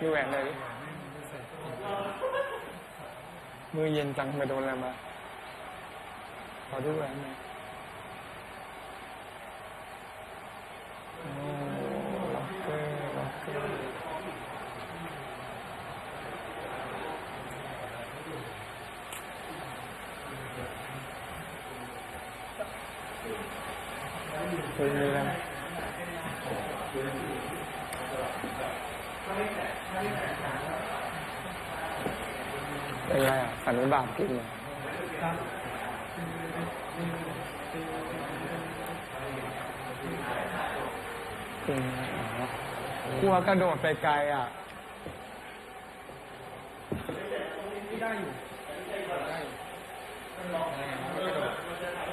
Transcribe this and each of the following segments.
ดูแหวนเลยดิมือเย็นจังไปโดนอะไรมาขอดูแหวนหน่อยโอ้ล็อกเกอร์ล็อกเกอร์คุยมีอะไร เป็นไงอะสันนิบาตกินเลยจริงอ๋อกลัวกระโดดไปไกลอะ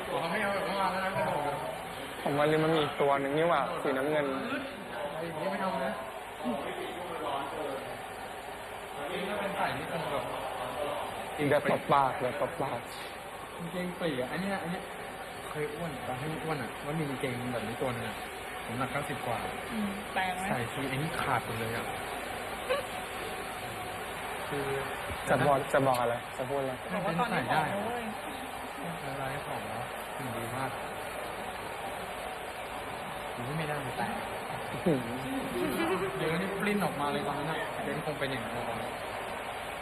บอกเขาให้เอาแบบเมื่อวานแล้วนะผมว่ามันมีอีกตัวหนึ่งนี่หว่าสีน้ำเงินไอ้นี่ไม่เอานะ นี่ถ้าเป็นใส่นี่คงแบบเดี๋ยวตบปากเดี๋ยวตบปากกางเกงปีกอะอันเนี้ยอันเนี้ยเคยอ้วนตอนที่อ้วนอะว่ามีกางเกงแบบนี้ตัวหนึงอะผมหนักเก้าสิบกว่าอืมแปลงไหมใส่ทีไอ้นี่ขาดหมดเลยอะคือจะบอกจะบอกอะไรจะพูดอะไรบอกว่าตอนนี้ผอมนะเว้ยละลายของแล้วถึงดีมากถึงไม่ได้แต่หืม เดี๋ยวนี้ปลิ้นออกมาเลยตอนนั้นอะเบนคงเป็นอย่างนั้นตอนนั้น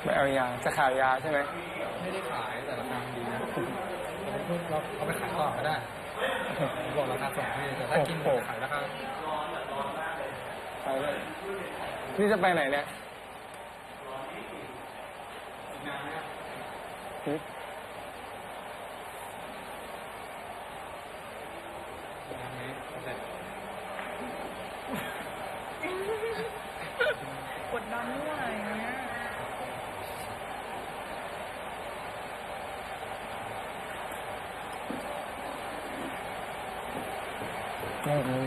ไม่เอายาจะขายยาใช่ไหมไม่ได้ขายแต่ราคาดีนะเราเอาไปขายต่อก็ได้ผมบอกราคาส่งให้แต่ถ้ากินขายราคาไปเลยนี่จะไปไหนเนี่ย กดดันด้วยอะไรเงี้ยไม่รู้